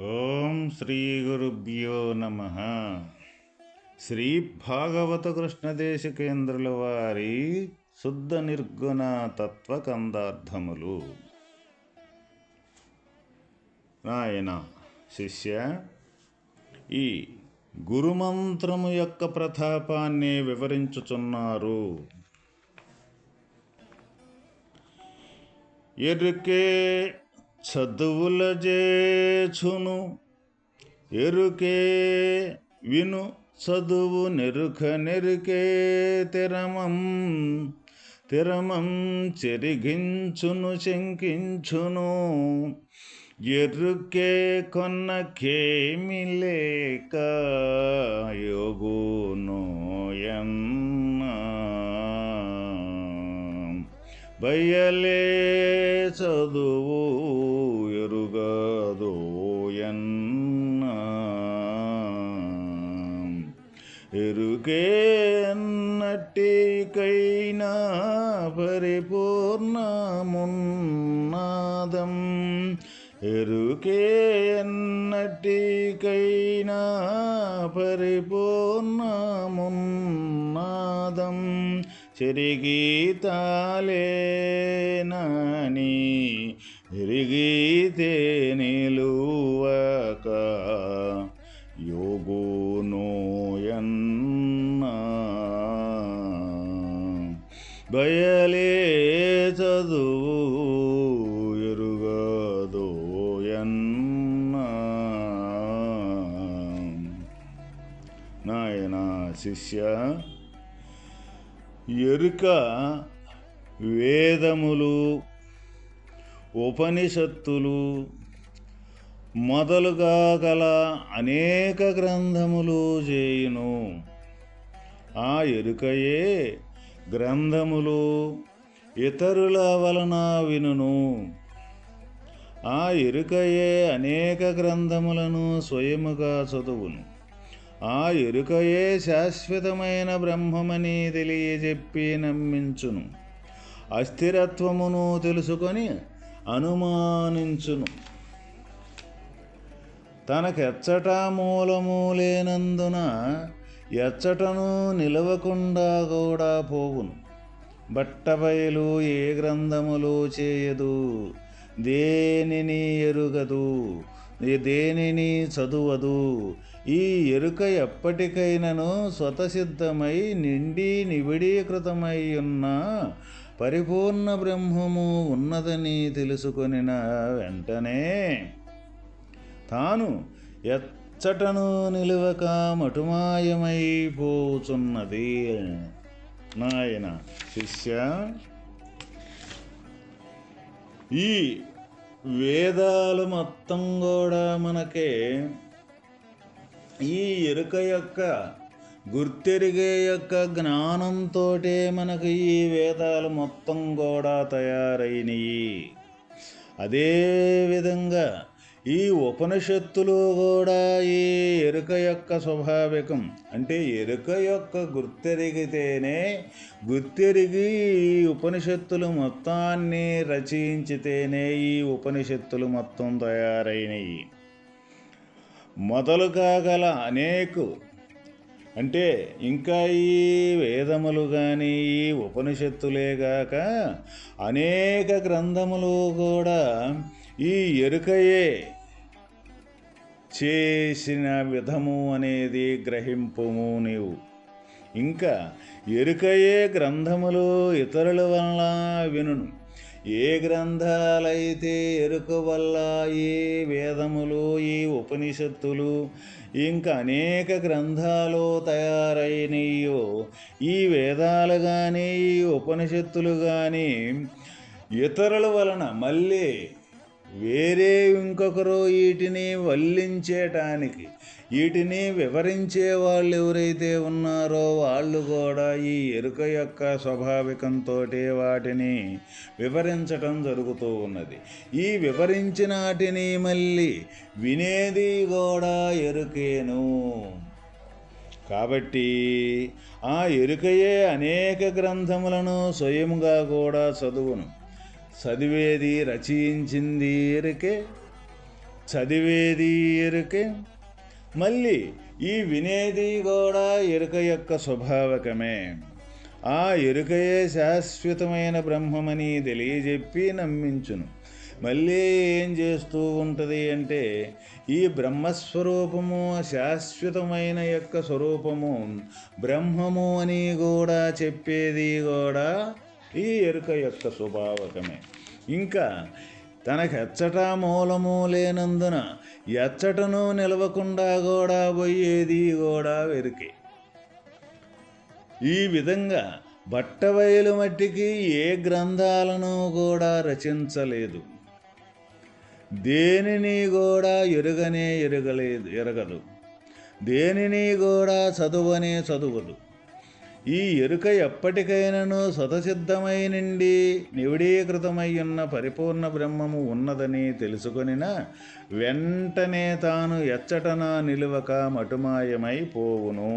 ఓం శ్రీ గురుభ్యో నమ. శ్రీ భాగవత కృష్ణదేశికేంద్రుల వారి శుద్ధ నిర్గుణ తత్వ కందార్థములు నాయన శిష్య ఈ గురుమంత్రము యొక్క ప్రతాపాన్ని వివరించుచున్నారు. ఎరుకే చదువుల చేచును ఎరుకే విను చదువు నెరుక నెరుకే తిరమం తిరమం చెరిగించును శంకించును. ఎరుకే కొన్నకేమి లేక యోగును ఎన్నా బయలే చదువు ఎరుగదో ఎన్న ఎరుకే నట్టికైనా పరిపూర్ణమున్నాదం ఎరుకే నట్టికైనా పరిపూర్ణమున్నాదం చెరిగీతాలేనని ఎరిగితే నిలువక. యోగునోయన్న బయలే చదువు ఎరుగదోయన్న. నాయన శిష్య ఎరుక వేదములు ఉపనిషత్తులు మొదలుగా గల అనేక గ్రంథములు చేయును. ఆ ఎరుకయే గ్రంథములు ఇతరుల వలన వినును. ఆ ఎరుకయే అనేక గ్రంథములను స్వయముగా చదువును. ఆ ఎరుకయే శాశ్వతమైన బ్రహ్మమని తెలియజెప్పి నమ్మించును. అస్థిరత్వమును తెలుసుకొని అనుమానించును. తనకెచ్చట మూలము లేనందున ఎచ్చటను నిలవకుండా కూడా పోవును. బట్టబయలు ఏ గ్రంథములు చేయదు? దేనిని ఎరుగదు? దేనిని చదువదు? ఈ ఎరుక ఎప్పటికైనను స్వతసిద్ధమై నిండి నివిడీకృతమై ఉన్న పరిపూర్ణ బ్రహ్మము ఉన్నదని తెలుసుకొనిన వెంటనే తాను ఎచ్చటను నిలువక మటుమాయమైపోచున్నది నాయన శిష్య ఈ వేదాలు మొత్తం కూడా మనకే ఈ ఎరుక యొక్క గుర్తెరిగే యొక్క జ్ఞానంతో మనకు ఈ వేదాలు మొత్తం కూడా తయారైనవి అదేవిధంగా ఈ ఉపనిషత్తులు కూడా ఈ ఎరుక యొక్క స్వాభావికం. అంటే ఎరుక యొక్క గుర్తెరిగితేనే గుర్తెరిగి ఈ ఉపనిషత్తులు మొత్తాన్ని రచించితేనే ఈ ఉపనిషత్తులు మొత్తం తయారైనవి మొదలు కాగల అనేకు అంటే ఇంకా ఈ వేదములు కానీ ఈ ఉపనిషత్తులేగాక అనేక గ్రంథములు కూడా ఈ ఎరుకయే చేసిన విధము అనేది గ్రహింపుము నీవు. ఇంకా ఎరుకయే గ్రంథములు ఇతరుల వల్ల వినును. ఏ గ్రంథాలైతే ఎరుక వల్ల ఈ వేదములు ఈ ఉపనిషత్తులు ఇంకా అనేక గ్రంథాలు తయారైనయో ఈ వేదాలు కానీ ఈ ఉపనిషత్తులు కానీ ఇతరుల వలన మళ్ళీ వేరే ఇంకొకరు వీటిని వల్లించేటానికి వీటిని వివరించే వాళ్ళు ఎవరైతే ఉన్నారో వాళ్ళు కూడా ఈ ఎరుక యొక్క స్వాభావికంతో వాటిని వివరించటం జరుగుతూ ఉన్నది. ఈ వివరించిన వాటిని మళ్ళీ వినేది కూడా ఎరుకేను. కాబట్టి ఆ ఎరుకయే అనేక గ్రంథములను స్వయంగా కూడా చదువును. చదివేది రచయించింది ఎరుకే చదివేది ఎరుకే మళ్ళీ ఈ వినేది కూడా ఎరుక యొక్క స్వభావకమే. ఆ ఎరుకయే శాశ్వతమైన బ్రహ్మమని తెలియజెప్పి నమ్మించును. మళ్ళీ ఏం చేస్తూ ఉంటుంది అంటే ఈ బ్రహ్మస్వరూపము శాశ్వతమైన యొక్క స్వరూపము బ్రహ్మము అని కూడా చెప్పేది కూడా ఈ ఎరుక యొక్క స్వభావకమే. ఇంకా తనకు ఎచ్చట మూలము లేనందున ఎచ్చటను నిలవకుండా కూడా పోయేది కూడా వెరికే. ఈ విధంగా బట్టబయలు మట్టికి ఏ గ్రంథాలను కూడా రచించలేదు. దేనిని కూడా ఎరుగనే ఎరగలేదు ఎరగదు. దేనిని కూడా చదువనే చదువదు. ఈ ఎరుక ఎప్పటికైనాను స్వతసిద్ధమై నుండి నివిడీకృతమై ఉన్న పరిపూర్ణ బ్రహ్మము ఉన్నదని తెలుసుకొనిన వెంటనే తాను ఎచ్చటన నిలువక మటుమాయమై పోవును.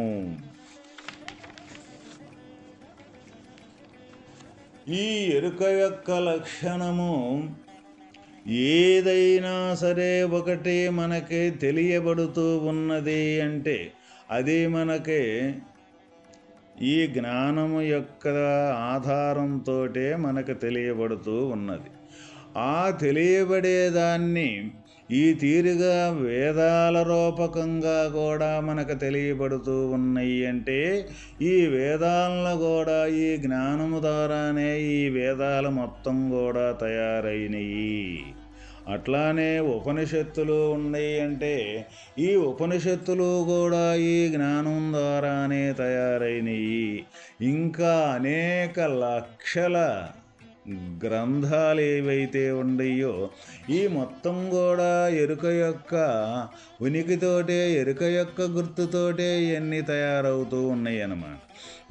ఈ ఎరుక యొక్క లక్షణము ఏదైనా సరే ఒకటి మనకి తెలియబడుతూ ఉన్నది అంటే అది మనకి ఈ జ్ఞానము యొక్క ఆధారంతో మనకు తెలియబడుతూ ఉన్నది. ఆ తెలియబడేదాన్ని ఈ తీరుగా వేదాల రూపకంగా కూడా మనకు తెలియబడుతూ ఉన్నాయి అంటే ఈ వేదాలను కూడా ఈ జ్ఞానము ద్వారానే ఈ వేదాలు మొత్తం కూడా తయారైనవి అట్లానే ఉపనిషత్తులు ఉన్నాయి అంటే ఈ ఉపనిషత్తులు కూడా ఈ జ్ఞానం ద్వారానే తయారైనవి ఇంకా అనేక లక్షల గ్రంథాలు ఏవైతే ఉన్నాయో ఈ మొత్తం కూడా ఎరుక యొక్క ఉనికితోటే ఎరుక యొక్క గుర్తుతోటే ఇవన్నీ తయారవుతూ ఉన్నాయి అన్నమాట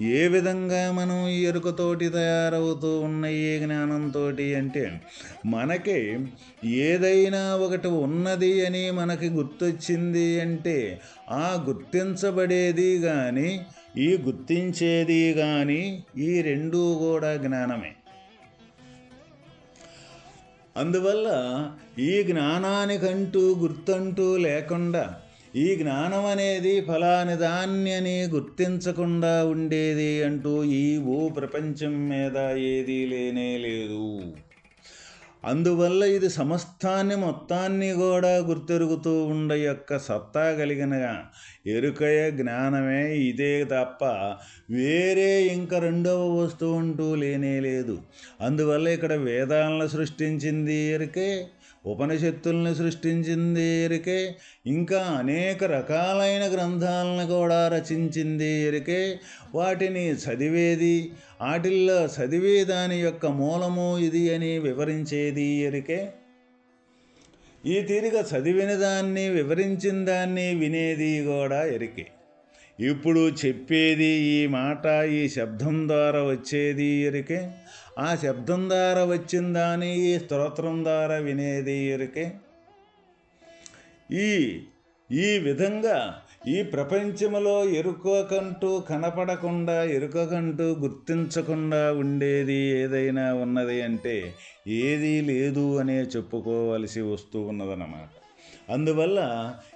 ఏ విధంగా మనం ఈ ఎరుకతోటి తయారవుతూ ఉన్న ఏ జ్ఞానంతో అంటే మనకి ఏదైనా ఒకటి ఉన్నది అని మనకి గుర్తొచ్చింది అంటే ఆ గుర్తించబడేది కానీ ఈ గుర్తించేది కానీ ఈ రెండూ కూడా జ్ఞానమే. అందువల్ల ఈ జ్ఞానానికంటూ గుర్తంటూ లేకుండా ఈ జ్ఞానం అనేది ఫలాని దాన్ని అని గుర్తించకుండా ఉండేది అంటూ ఈ ఓ ప్రపంచం మీద ఏదీ లేనే లేదు. అందువల్ల ఇది సమస్తాన్ని మొత్తాన్ని కూడా గుర్తెరుగుతూ ఉండే యొక్క సత్తా కలిగిన ఎరుకయ జ్ఞానమే ఇదే తప్ప వేరే ఇంకా రెండవ వస్తువు అంటూ లేనే లేదు. అందువల్ల ఇక్కడ వేదాలను సృష్టించింది ఎరుకే. ఉపనిషత్తుల్ని సృష్టించింది ఎరికే ఇంకా అనేక రకాలైన గ్రంథాలను కూడా రచించింది ఎరికే. వాటిని చదివేది వాటిల్లో చదివే దాని యొక్క మూలము ఇది అని వివరించేది ఎరికే. ఈ తీరిక చదివిన దాన్ని వివరించిన దాన్ని వినేది కూడా ఎరికే. ఇప్పుడు చెప్పేది ఈ మాట ఈ శబ్దం ద్వారా వచ్చేది ఎరికే. ఆ శబ్దం ద్వారా వచ్చిందాని ఈ స్తోత్రం ద్వారా వినేది ఎరికే ఈ ఈ విధంగా ఈ ప్రపంచంలో ఎరుకకంటూ కనపడకుండా ఎరుకకంటూ గుర్తించకుండా ఉండేది ఏదైనా ఉన్నది అంటే ఏదీ లేదు అనే చెప్పుకోవలసి వస్తూ ఉన్నదన్నమాట. అందువల్ల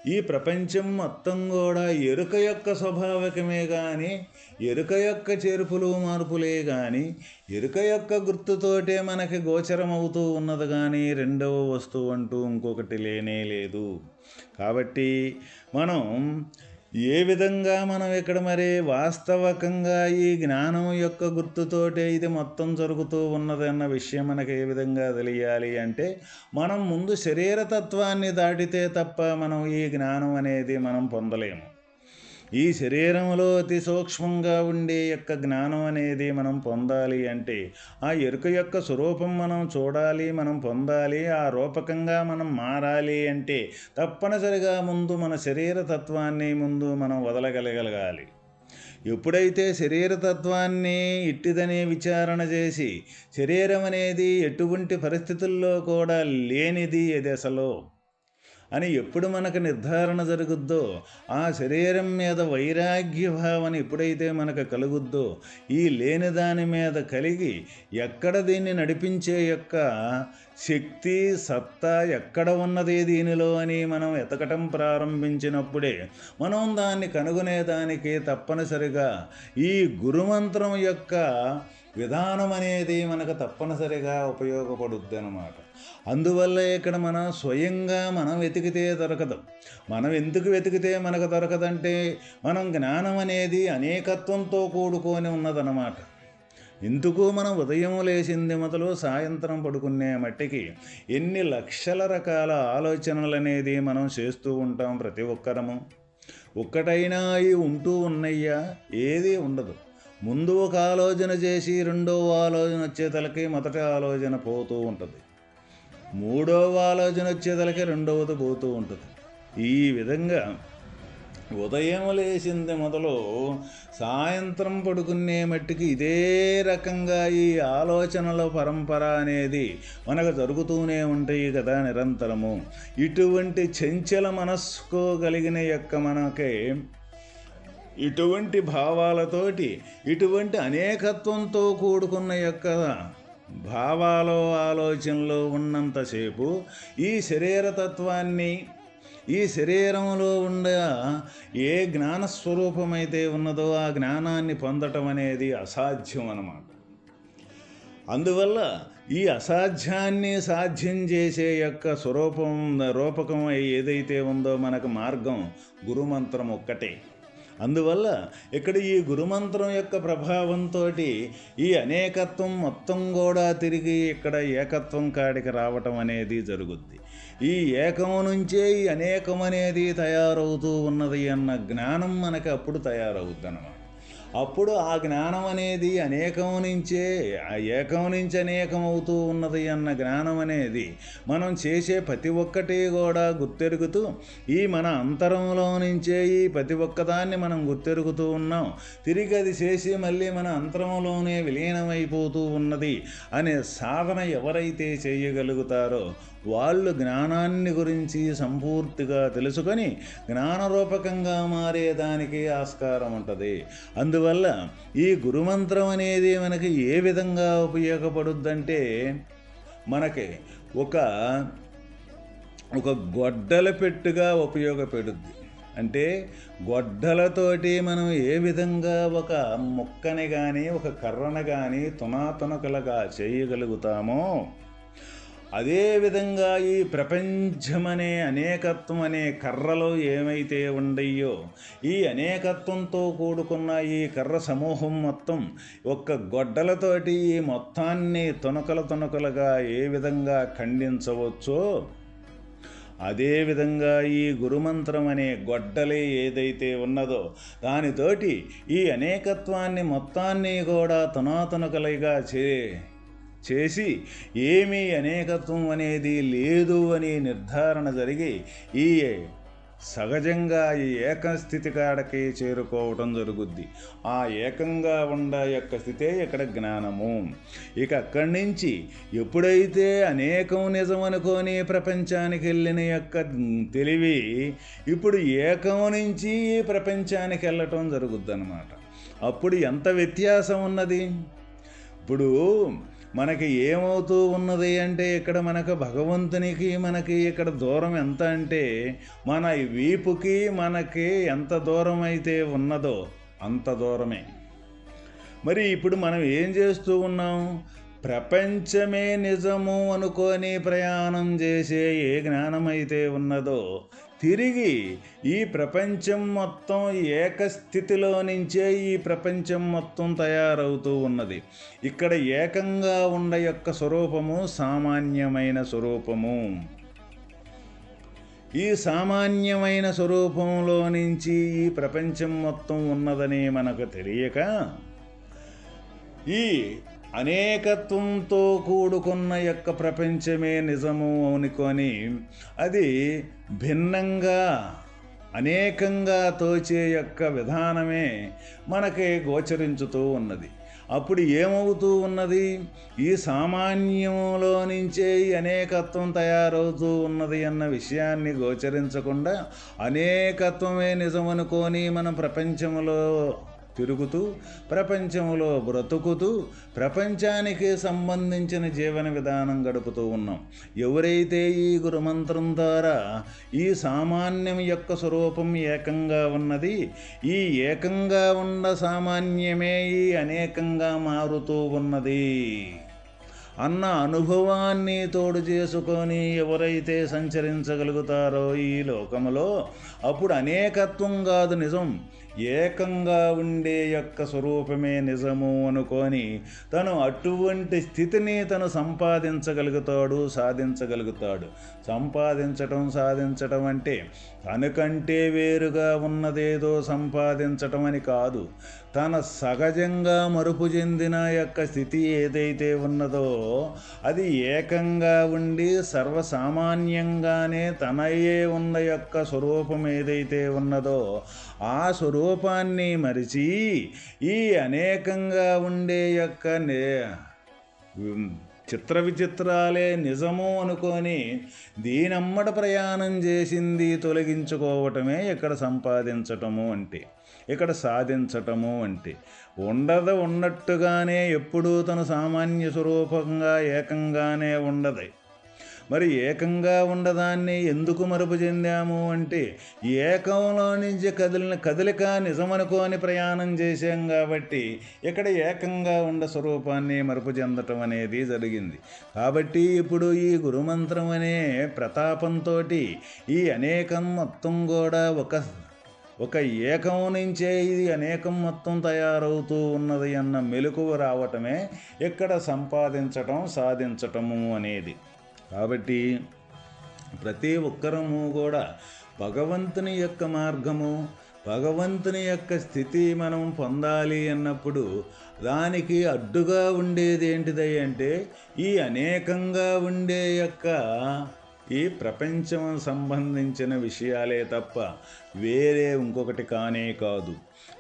ఈ ప్రపంచం మొత్తం కూడా ఎరుక యొక్క స్వభావికమే కానీ ఎరుక యొక్క చేర్పులు మార్పులే కానీ ఎరుక యొక్క గుర్తుతోటే మనకి గోచరమవుతూ ఉన్నది కానీ రెండవ వస్తువు అంటూ ఇంకొకటి లేనే లేదు. కాబట్టి మనం ఏ విధంగా మనం ఇక్కడ మరి వాస్తవకంగా ఈ జ్ఞానం యొక్క గుర్తుతోటే ఇది మొత్తం జరుగుతూ ఉన్నది అన్న విషయం మనకు ఏ విధంగా తెలియాలి అంటే మనం ముందు శరీరతత్వాన్ని దాటితే తప్ప మనం ఈ జ్ఞానం అనేది మనం పొందలేము. ఈ శరీరంలో అతి సూక్ష్మంగా ఉండే యొక్క జ్ఞానం అనేది మనం పొందాలి అంటే ఆ ఎరుక యొక్క స్వరూపం మనం చూడాలి మనం పొందాలి ఆ రూపకంగా మనం మారాలి అంటే తప్పనిసరిగా ముందు మన శరీర తత్వాన్ని ముందు మనం వదలగలగలగాలి ఎప్పుడైతే శరీరతత్వాన్ని ఇట్టిదనే విచారణ చేసి శరీరం అనేది ఎటువంటి పరిస్థితుల్లో కూడా లేనిది దశలో అని ఎప్పుడు మనకు నిర్ధారణ జరుగుద్దో ఆ శరీరం మీద వైరాగ్య భావన ఎప్పుడైతే మనకు కలుగుద్దో ఈ లేని దాని మీద కలిగి ఎక్కడ దీన్ని నడిపించే యొక్క శక్తి సత్తా ఎక్కడ ఉన్నది దీనిలో అని మనం ఎతకటం ప్రారంభించినప్పుడే మనం దాన్ని కనుగొనేదానికి తప్పనిసరిగా ఈ గురుమంత్రం యొక్క విధానం అనేది మనకు తప్పనిసరిగా ఉపయోగపడుద్ది అనమాట అందువల్ల ఇక్కడ మనం స్వయంగా మనం వెతికితే దొరకదు. మనం ఎందుకు వెతికితే మనకు దొరకదంటే మనం జ్ఞానం అనేది అనేకత్వంతో కూడుకొని ఉన్నదన్నమాట. ఎందుకు మనం ఉదయం లేచింది మొదలు సాయంత్రం పడుకునే మట్టికి ఎన్ని లక్షల రకాల ఆలోచనలు అనేది మనం చేస్తూ ఉంటాం ప్రతి ఒక్కరము. ఒక్కటైనా అవి ఉంటూ ఉన్నయ్యా ఏదీ ఉండదు. ముందు ఒక ఆలోచన చేసి రెండవ ఆలోచన వచ్చేతలకి మొదటి ఆలోచన పోతూ ఉంటుంది. మూడవ ఆలోచన వచ్చేతలకి రెండవది పోతూ ఉంటుంది. ఈ విధంగా ఉదయం లేచింది మొదలు సాయంత్రం పడుకునే మట్టికి ఇదే రకంగా ఈ ఆలోచనల పరంపర అనేది మనకు జరుగుతూనే ఉంటాయి కదా నిరంతరము. ఇటువంటి చంచల మనస్కు కలిగిన యొక్క మనకి ఇటువంటి భావాలతోటి ఇటువంటి అనేకత్వంతో కూడుకున్న యొక్క భావాలో ఆలోచనలో ఉన్నంతసేపు ఈ శరీరతత్వాన్ని ఈ శరీరంలో ఉండే ఏ జ్ఞానస్వరూపమైతే ఉన్నదో ఆ జ్ఞానాన్ని పొందటం అనేది అసాధ్యం అన్నమాట అందువల్ల ఈ అసాధ్యాన్ని సాధ్యం చేసే యొక్క స్వరూపం రూపకం ఏదైతే ఉందో మనకు మార్గం గురుమంత్రం ఒక్కటే. అందువల్ల ఇక్కడ ఈ గురుమంత్రం యొక్క ప్రభావంతో ఈ అనేకత్వం మొత్తం కూడా తిరిగి ఇక్కడ ఏకత్వం కాడికి రావటం అనేది జరుగుద్ది. ఈ ఏకము నుంచే ఈ అనేకం అనేది తయారవుతూ ఉన్నది అన్న జ్ఞానం మనకి అప్పుడు తయారవుద్ది అన్నమాట అప్పుడు ఆ జ్ఞానం అనేది అనేకం నుంచే ఏకం నుంచి అనేకం అవుతూ ఉన్నది అన్న జ్ఞానం అనేది మనం చేసే ప్రతి ఒక్కటి కూడా గుర్తెరుగుతూ ఈ మన అంతరంలో నుంచే ఈ ప్రతి ఒక్కదాన్ని మనం గుర్తెరుగుతూ ఉన్నాం. తిరిగి అది చేసి మళ్ళీ మన అంతరంలోనే విలీనమైపోతూ ఉన్నది అనే సాధన ఎవరైతే చేయగలుగుతారో వాళ్ళు జ్ఞానాన్ని గురించి సంపూర్తిగా తెలుసుకొని జ్ఞానరూపకంగా మారేదానికి ఆస్కారం ఉంటుంది. అందువల్ల ఈ గురుమంత్రం అనేది మనకి ఏ విధంగా ఉపయోగపడుద్దంటే మనకి ఒక ఒక గొడ్డల పెట్టుగా ఉపయోగపడుద్ది. అంటే గొడ్డలతోటి మనం ఏ విధంగా ఒక మొక్కని కానీ ఒక కర్రను కానీ తునాతునకలుగా చేయగలుగుతామో అదేవిధంగా ఈ ప్రపంచమనే అనేకత్వం అనే కర్రలు ఏమైతే ఉండయో ఈ అనేకత్వంతో కూడుకున్న ఈ కర్ర సమూహం మొత్తం ఒక్క గొడ్డలతోటి ఈ మొత్తాన్ని తునకల తునకలుగా ఏ విధంగా ఖండించవచ్చో అదేవిధంగా ఈ గురుమంత్రం అనే గొడ్డలే ఏదైతే ఉన్నదో దానితోటి ఈ అనేకత్వాన్ని మొత్తాన్ని కూడా తునాతునకలుగా చే చేసి ఏమీ అనేకత్వం అనేది లేదు అని నిర్ధారణ జరిగి ఈ సహజంగా ఈ ఏకస్థితి కాడకి చేరుకోవటం జరుగుద్ది. ఆ ఏకంగా ఉండ యొక్క స్థితే ఇక్కడ జ్ఞానము. ఇక అక్కడి నుంచి ఎప్పుడైతే అనేకం నిజం అనుకొని ప్రపంచానికి వెళ్ళిన యొక్క తెలివి ఇప్పుడు ఏకం నుంచి ప్రపంచానికి వెళ్ళటం జరుగుద్ది అన్నమాట అప్పుడు ఎంత వ్యత్యాసం ఉన్నది? ఇప్పుడు మనకి ఏమవుతూ ఉన్నది అంటే ఇక్కడ మనకు భగవంతునికి మనకి ఇక్కడ దూరం ఎంత అంటే మన వీపుకి మనకి ఎంత దూరం అయితే ఉన్నదో అంత దూరమే. మరి ఇప్పుడు మనం ఏం చేస్తూ ఉన్నాం? ప్రపంచమే నిజము అనుకొని ప్రయాణం చేసే ఏ జ్ఞానమైతే ఉన్నదో తిరిగి ఈ ప్రపంచం మొత్తం ఏకస్థితిలో నుంచే ఈ ప్రపంచం మొత్తం తయారవుతూ ఉన్నది. ఇక్కడ ఏకంగా ఉండ యొక్క స్వరూపము సామాన్యమైన స్వరూపము. ఈ సామాన్యమైన స్వరూపంలో నుంచి ఈ ప్రపంచం మొత్తం ఉన్నదని మనకు తెలియక ఈ అనేకత్వంతో కూడుకున్న యొక్క ప్రపంచమే నిజము అనుకొని అది భిన్నంగా అనేకంగా తోచే యొక్క విధానమే మనకి గోచరించుతూ ఉన్నది. అప్పుడు ఏమవుతూ ఉన్నది? ఈ సామాన్యములో నుంచే ఈ అనేకత్వం తయారవుతూ ఉన్నది అన్న విషయాన్ని గోచరించకుండా అనేకత్వమే నిజమనుకొని మనం ప్రపంచంలో తిరుగుతూ ప్రపంచంలో బ్రతుకుతూ ప్రపంచానికి సంబంధించిన జీవన విధానం గడుపుతూ ఉన్నాం. ఎవరైతే ఈ గురుమంత్రం ద్వారా ఈ సామాన్యం యొక్క స్వరూపం ఏకంగా ఉన్నది ఈ ఏకంగా ఉన్న సామాన్యమే ఈ అనేకంగా మారుతూ ఉన్నది. అన్న అనుభవాన్ని తోడు చేసుకొని ఎవరైతే సంచరించగలుగుతారో ఈ లోకములో అప్పుడు అనేకత్వం కాదు నిజం. ఏకంగా ఉండే యొక్క స్వరూపమే నిజము అనుకొని తను అటువంటి స్థితిని తను సంపాదించగలుగుతాడు సాధించగలుగుతాడు. సంపాదించటం సాధించటం అంటే తనకంటే వేరుగా ఉన్నదేదో సంపాదించటం అని కాదు. తన సహజంగా మరుపు చెందిన యొక్క స్థితి ఏదైతే ఉన్నదో అది ఏకంగా ఉండి సర్వసామాన్యంగానే తనయే ఉన్న యొక్క స్వరూపం ఏదైతే ఉన్నదో ఆ స్వరూపాన్ని మరిచి ఈ అనేకంగా ఉండే యొక్క నే చిత్ర విచిత్రాలే నిజము అనుకొని దీనమ్మడ ప్రయాణం చేసింది తొలగించుకోవటమే ఇక్కడ సంపాదించటము అంటే ఇక్కడ సాధించటము అంటే. ఉండదు ఉన్నట్టుగానే ఎప్పుడూ తను సామాన్య స్వరూపంగా ఏకంగానే ఉండదు. మరి ఏకంగా ఉండదాన్ని ఎందుకు మరుపు చెందాము అంటే ఏకంలో నుంచి కదిలిన కదలిక నిజమనుకోని ప్రయాణం చేశాం కాబట్టి ఇక్కడ ఏకంగా ఉండ స్వరూపాన్ని మరుపు చెందటం అనేది జరిగింది. కాబట్టి ఇప్పుడు ఈ గురుమంత్రం అనే ప్రతాపంతో ఈ అనేకం మొత్తం కూడా ఒక ఒక ఏకం నుంచే ఇది అనేకం మొత్తం తయారవుతూ ఉన్నది అన్న మెలకువ రావటమే ఇక్కడ సంపాదించటం సాధించటము అనేది. కాబట్టి ప్రతి ఒక్కరము కూడా భగవంతుని యొక్క మార్గము భగవంతుని యొక్క స్థితి మనం పొందాలి అన్నప్పుడు దానికి అడ్డుగా ఉండేది ఏంటిది అంటే ఈ అనేకంగా ఉండే యొక్క ఈ ప్రపంచం సంబంధించిన విషయాలే తప్ప వేరే ఇంకొకటి కానే కాదు.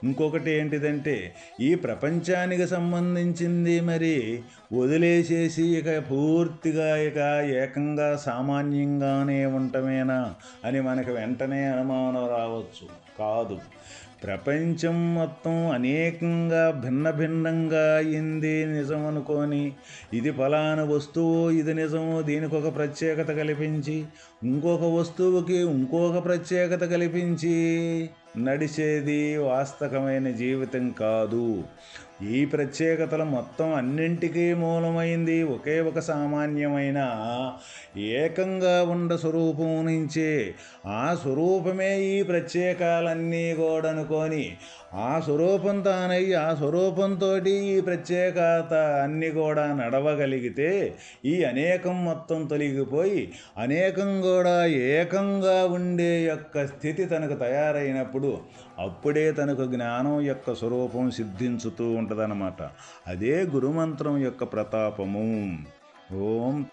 ఇంకొకటి ఏంటిదంటే ఈ ప్రపంచానికి సంబంధించింది మరి వదిలేసేసి ఇక పూర్తిగా ఇక ఏకంగా సామాన్యంగానే ఉండటమేనా అని మనకు వెంటనే అనుమానం రావచ్చు. కాదు. ప్రపంచం మొత్తం అనేకంగా భిన్న భిన్నంగా అయింది నిజం అనుకొని. ఇది ఫలానా వస్తువు ఇది నిజము దీనికి ఒక ప్రత్యేకత కల్పించి ఇంకొక వస్తువుకి ఇంకొక ప్రత్యేకత కల్పించి నడిచేది వాస్తవమైన జీవితం కాదు. ఈ ప్రత్యేకతలు మొత్తం అన్నింటికీ మూలమైంది ఒకే ఒక సామాన్యమైన ఏకంగా ఉండ స్వరూపం నుంచే ఆ స్వరూపమే ఈ ప్రత్యేకాలన్నీ కూడా అనుకొని ఆ స్వరూపం తానై ఆ స్వరూపంతో ఈ ప్రత్యేకత అన్నీ కూడా నడవగలిగితే ఈ అనేకం మొత్తం తొలగిపోయి అనేకం కూడా ఏకంగా ఉండే యొక్క స్థితి తనకు తయారైనప్పుడు అప్పుడే తనకు జ్ఞానం యొక్క స్వరూపం సిద్ధించుతూ ఉంటుందన్నమాట. అదే గురుమంత్రం యొక్క ప్రతాపము. ఓం